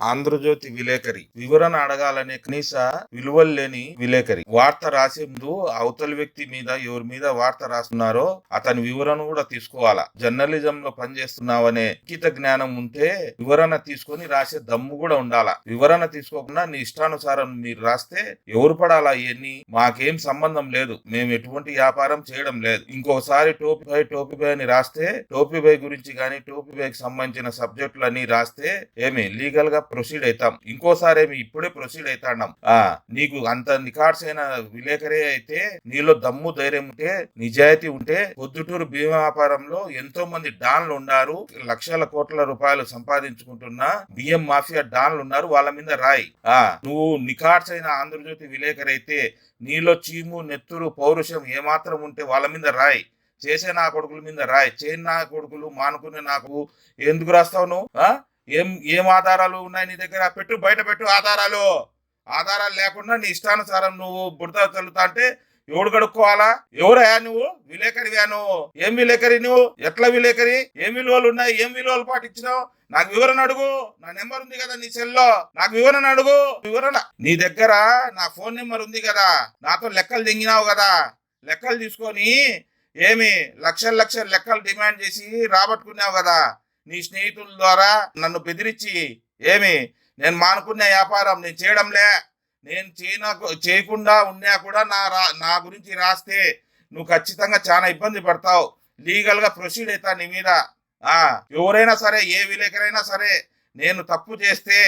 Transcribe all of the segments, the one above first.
ఆంధ్రజ్యోతి విలేకరి. వివరణ అడగాలనే కనీస విలువలు లేని విలేకరి. వార్త రాసే ముందు అవతలి వ్యక్తి మీద ఎవరి మీద వార్త రాస్తున్నారో అతని వివరణ కూడా తీసుకోవాలా? జర్నలిజం లో పనిచేస్తున్నావనే లిఖిత జ్ఞానం ఉంటే వివరణ తీసుకొని రాసే దమ్ము కూడా ఉండాలా? వివరణ తీసుకోకుండా నీ ఇష్టానుసారం మీరు రాస్తే ఎవరు పడాలా ఇవన్నీ మాకేం సంబంధం లేదు. మేము ఎటువంటి వ్యాపారం చేయడం లేదు. ఇంకోసారి టోపీ బై టోపీ బై అని రాస్తే టోపీ బై గురించి కానీ టోపీ బైకి సంబంధించిన సబ్జెక్టులని రాస్తే ఏమి? లీగల్గా ప్రొసీడ్ అవుతాం ఇంకోసారి ఏమి ఇప్పుడే ప్రొసీడ్ అవుతాం ఆ నీకు అంత నికార్స్ అయిన విలేకరే అయితే నీలో దమ్ము ధైర్యం ఉంటే నిజాయితీ ఉంటే పొద్దుటూరు భీమా వ్యాపారంలో ఎంతో మంది డాన్లు ఉన్నారు లక్షల కోట్ల రూపాయలు సంపాదించుకుంటున్న బియ్యం మాఫియా డాన్లు ఉన్నారు వాళ్ళ మీద రాయి. ఆ నువ్వు నికార్స్ అయిన ఆంధ్రజ్యోతి విలేకరైతే అయితే నీలో చీము నెత్తురు పౌరుషం ఏమాత్రం ఉంటే వాళ్ళ మీద రాయి. చేసే నా కొడుకుల మీద రాయి. చేయని నా కొడుకులు మానుకునే నాకు ఎందుకు రాస్తావు నువ్వు? ఏం ఏం ఆధారాలు ఉన్నాయి నీ దగ్గర? పెట్టు బయట పెట్టు ఆధారాలు. ఆధారాలు లేకుండా నీ ఇష్టానుసారం నువ్వు బుడత చల్లుతా అంటే ఎవడు కడుక్కోవాలా? ఎవరయ్యా నువ్వు? విలేకరివా నువ్వు ఏం విలేకరి నువ్వు? ఎట్లా విలేకరి? ఏం విలువలు ఉన్నాయి? ఏం విలువలు పాటించినావు? నాకు వివరణ అడుగు. నా నెంబర్ ఉంది కదా నీ సెల్లో. నాకు వివరణ అడుగు. వివరణ. నీ దగ్గర నా ఫోన్ నెంబర్ ఉంది కదా. నాతో లెక్కలు దింగినావు కదా. లెక్కలు తీసుకొని ఏమి లక్షల లక్షల లెక్కలు డిమాండ్ చేసి రాబట్టుకున్నావు కదా. నీ స్నేహితుల ద్వారా నన్ను బెదిరించి ఏమి నేను మానుకున్న వ్యాపారం నేను చేయడంలే. నేను చేయన చేయకుండా ఉన్నా కూడా నా రా నా గురించి రాస్తే నువ్వు ఖచ్చితంగా చాలా ఇబ్బంది పడతావు. లీగల్గా ప్రొసీడ్ అవుతా నీ మీద. ఎవరైనా సరే ఏ విలేకరైనా సరే నేను తప్పు చేస్తే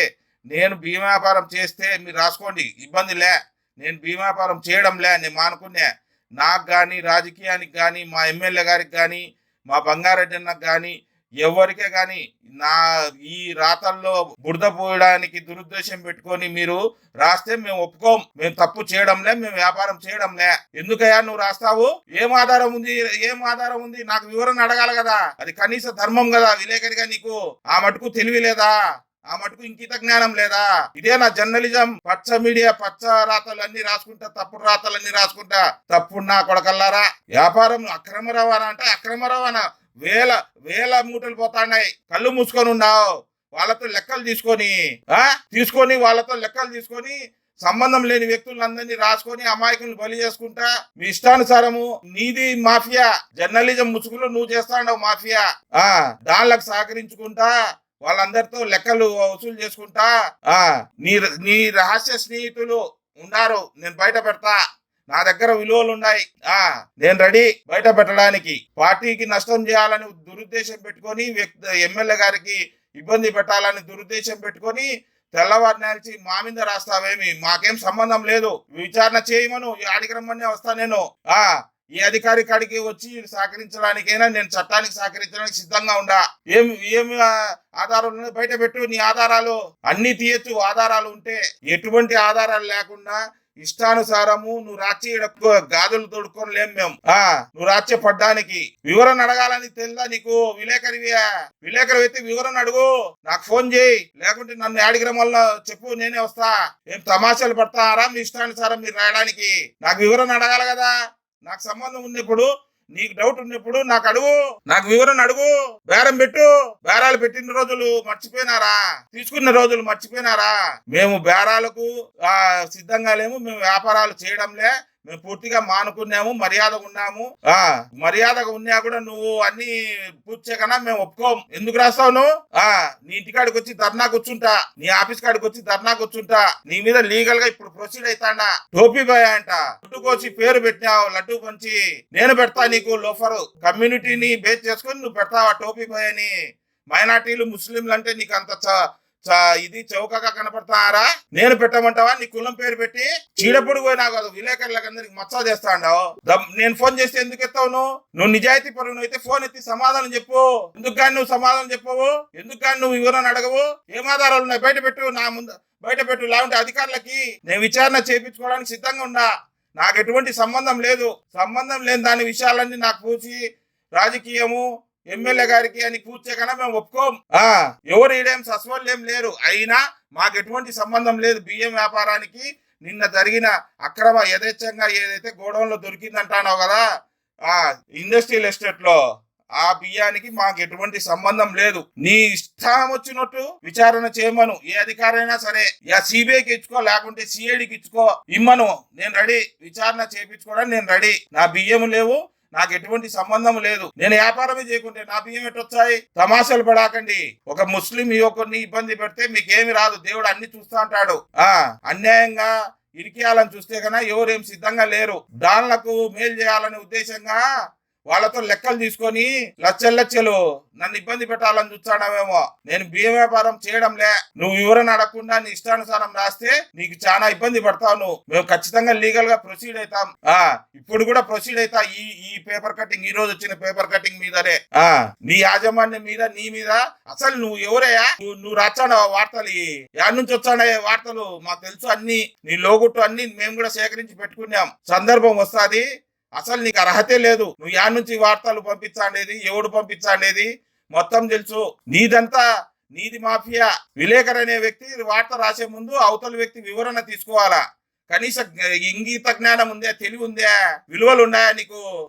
నేను భీమా వ్యాపారం చేస్తే మీరు రాసుకోండి. ఇబ్బంది లే. నేను భీమా వ్యాపారం చేయడం లే నేను మానుకునే నాకు కానీ రాజకీయానికి కానీ మా ఎమ్మెల్యే గారికి కానీ మా బంగారెడ్డి అన్నకు కానీ ఎవరికే కానీ నా ఈ రాతల్లో బురద పోయడానికి దురుద్దేశం పెట్టుకొని మీరు రాస్తే మేము ఒప్పుకోం. మేము తప్పు చేయడంలే మేము వ్యాపారం చేయడంలే. ఎందుకయ్యా నువ్వు రాస్తావు? ఏం ఆధారం ఉంది? ఏం ఆధారం ఉంది? నాకు వివరణ అడగాలి కదా. అది కనీస ధర్మం కదా విలేకరిగా నీకు. ఆ మటుకు తెలివి లేదా ఆ మటుకు ఇంకిత జ్ఞానం లేదా? ఇదే నా జర్నలిజం. పచ్చ మీడియా పచ్చ రాతలు అన్ని రాసుకుంటా తప్పుడు రాతలు అన్ని రాసుకుంటా. తప్పుడు నా కొడకల్లారా? వ్యాపారం అక్రమ రవాణా అంటే అక్రమ రవాణా. వేల వేల మూటలు పోతాన్నాయి. కళ్ళు మూసుకొని ఉన్నావు. వాళ్ళతో లెక్కలు తీసుకొని ఆ? తీసుకొని వాళ్ళతో లెక్కలు తీసుకొని సంబంధం లేని వ్యక్తులందరినీ రాసుకొని అమాయకులను బలి చేసుకుంటా. మీ ఇష్టానుసారము నీది మాఫియా. జర్నలిజం ముసుగులో నువ్వు చేస్తాండవు మాఫియా. ఆ? దానిలకు సహకరించుకుంటా. వాళ్ళందరితో లెక్కలు వసూలు చేసుకుంటా. ఆ? నీ నీ రహస్య స్నేహితులు ఉన్నారు నేను బయట పెడతా. నా దగ్గర విలువలు ఉన్నాయి. ఆ నేను రెడీ. బయట పెట్టడానికి పార్టీకి నష్టం చేయాలని దురుద్దేశం పెట్టుకొని వ్యక్తి ఎమ్మెల్యే గారికి ఇబ్బంది పెట్టాలని దురుద్దేశం పెట్టుకొని తెల్లవారు నేల్చి మా మీద రాస్తావేమి? మాకేం సంబంధం లేదు. విచారణ చేయమను. ఆడికి రమ్మని వస్తా నేను. ఆ ఈ అధికారి కాడికి వచ్చి సహకరించడానికైనా నేను చట్టానికి సహకరించడానికి సిద్ధంగా ఉండా. ఏం ఏమి ఆధారాలు బయట పెట్టు నీ ఆధారాలు. అన్ని తీయచ్చు. ఆధారాలు ఉంటే ఎటువంటి ఆధారాలు లేకుండా ఇష్టానుసారము నువ్వు రాచి గాజులు తోడుకొని లేం మేము. ఆ నువ్వు రాజ్య పడ్డానికి వివరణ అడగాలని తెలుదా నీకు. విలేకరివియా విలేకరి అయితే వివరణ అడుగు. నాకు ఫోన్ చేయి. లేకుంటే నన్ను యాడిగిరం వల్ల చెప్పు నేనే వస్తా. ఏం తమాషాలు పడతారా మీ ఇష్టానుసారం మీరు రాయడానికి? నాకు వివరణ అడగాలి కదా. నాకు సంబంధం ఉన్నప్పుడు నీకు డౌట్ ఉన్నప్పుడు నాకు అడుగు నాకు వివరణ అడుగు. బేరం పెట్టు. బేరాలు పెట్టిన రోజులు మర్చిపోయినారా? తీసుకున్న రోజులు మర్చిపోయినారా? మేము బేరాలకు సిద్ధంగా లేము. మేము వ్యాపారాలు చేయడంలే. మేము పూర్తిగా మానుకున్నాము మర్యాదగా ఉన్నాము. ఆ మర్యాదగా ఉన్నా కూడా నువ్వు అన్ని పూర్తి కన్నా మేము ఒప్పుకోం. ఎందుకు రాస్తావు నువ్వు? ఆ నీ ఇంటికాడికి వచ్చి ధర్నా కూర్చుంటా. నీ ఆఫీస్ కాడికి వచ్చి ధర్నా కూర్చుంటా. నీ మీద లీగల్గా ఇప్పుడు ప్రొసీడ్ అవుతాడా టోపీ బాయ్ అంట. లడ్డుకోచి పేరు పెట్టినావు లడ్డు పంచి. నేను పెడతా నీకు లోఫర్. కమ్యూనిటీని బేస్ చేసుకొని నువ్వు పెడతావా టోపీ బాయ్ అని? మైనార్టీలు ముస్లింలు అంటే నీకు అంత చా ఇది చౌకగా కనపడతారా? నేను పెట్టమంటావా? నీ కులం పేరు పెట్టి చీడపుడు పోయినా కాదు విలేకరులకు అందరికి మచ్చా చేస్తా నేను ఫోన్ చేస్తే ఎందుకు ఎత్తావు నువ్వు? నువ్వు నిజాయితీ పరువు అయితే ఫోన్ ఎత్తి సమాధానం చెప్పు. ఎందుకు కానీ నువ్వు సమాధానం చెప్పవు? ఎందుకు కానీ నువ్వు వివరణ అడగవు? ఏం ఆధారాలు ఉన్నాయి? బయట పెట్టు నా ముందు బయట పెట్టు. లేకుంటే అధికారులకి నేను విచారణ చేయించుకోవడానికి సిద్ధంగా ఉన్నా. నాకు ఎటువంటి సంబంధం లేదు. సంబంధం లేని దాని విషయాలన్నీ నాకు పూచి రాజకీయము ఎమ్మెల్యే గారికి అని కూర్చే కన్నా మేము ఒప్పుకోం. ఆ ఎవరు ఈడేం సస్వల్ ఏం లేరు. అయినా మాకు ఎటువంటి సంబంధం లేదు బియ్యం వ్యాపారానికి. నిన్న జరిగిన అక్రమ యథేచ్ఛంగా ఏదైతే గోడౌన్లో దొరికిందంటానో కదా ఆ ఇండస్ట్రియల్ ఎస్టేట్లో ఆ బియ్యానికి మాకు ఎటువంటి సంబంధం లేదు. నీ ఇష్టం వచ్చినట్టు విచారణ చేయమను. ఏ అధికారైనా సరే యా సిబిఐకి ఇచ్చుకో లేకుంటే సిఐడికి ఇచ్చుకో ఇమ్మను. నేను రెడీ. విచారణ చేయించుకోవడానికి నేను రెడీ. నా బియ్యం లేవు. నాకు ఎటువంటి సంబంధం లేదు. నేను వ్యాపారమే చేయకుంటే నా బియ్యం ఎట్టొచ్చాయి? తమాషాలు పడాకండి. ఒక ముస్లిం యువకుడిని ఇబ్బంది పెడితే మీకేమి రాదు. దేవుడు అన్ని చూస్తా అంటాడు. ఆ అన్యాయంగా ఇరికేయాలని చూస్తే కన్నా ఎవరేం సిద్ధంగా లేరు. దానిలకు మేలు చేయాలనే ఉద్దేశంగా వాళ్ళతో లెక్కలు తీసుకొని లచ్చలు లచ్చలు నన్ను ఇబ్బంది పెట్టాలని చూస్తాడమేమో నేను బియ్యం వ్యాపారం చేయడంలే. నువ్వు వివరణ అడగకుండా నీ ఇష్టానుసారం రాస్తే నీకు చాలా ఇబ్బంది పడతావు నువ్వు. మేము ఖచ్చితంగా లీగల్గా ప్రొసీడ్ అవుతాం. ఆ ఇప్పుడు కూడా ప్రొసీడ్ అవుతా. ఈ ఈ పేపర్ కటింగ్ ఈ రోజు వచ్చిన పేపర్ కటింగ్ మీదనే. ఆ నీ యాజమాన్యం మీద నీ మీద అసలు నువ్వు ఎవరయ్యా? నువ్వు నువ్వు రాచాడు వార్తలు యాడ్ నుంచి వచ్చాడే వార్తలు? మాకు తెలుసు అన్ని. నీ లోగుట్టు అన్ని మేము కూడా సేకరించి పెట్టుకున్నాం. సందర్భం వస్తాది. అసలు నీకు అర్హతే లేదు. నువ్వు యాడ్ నుంచి వార్తలు పంపించానేది ఎవడు పంపించానేది మొత్తం తెలుసు. నీదంతా నీది మాఫియా. విలేకర్ అనే వ్యక్తి వార్త రాసే ముందు అవతల వ్యక్తి వివరణ తీసుకోవాలా? కనీస ఇంగీత జ్ఞానం ఉందే తెలివి ఉందా విలువలు ఉన్నాయా నీకు?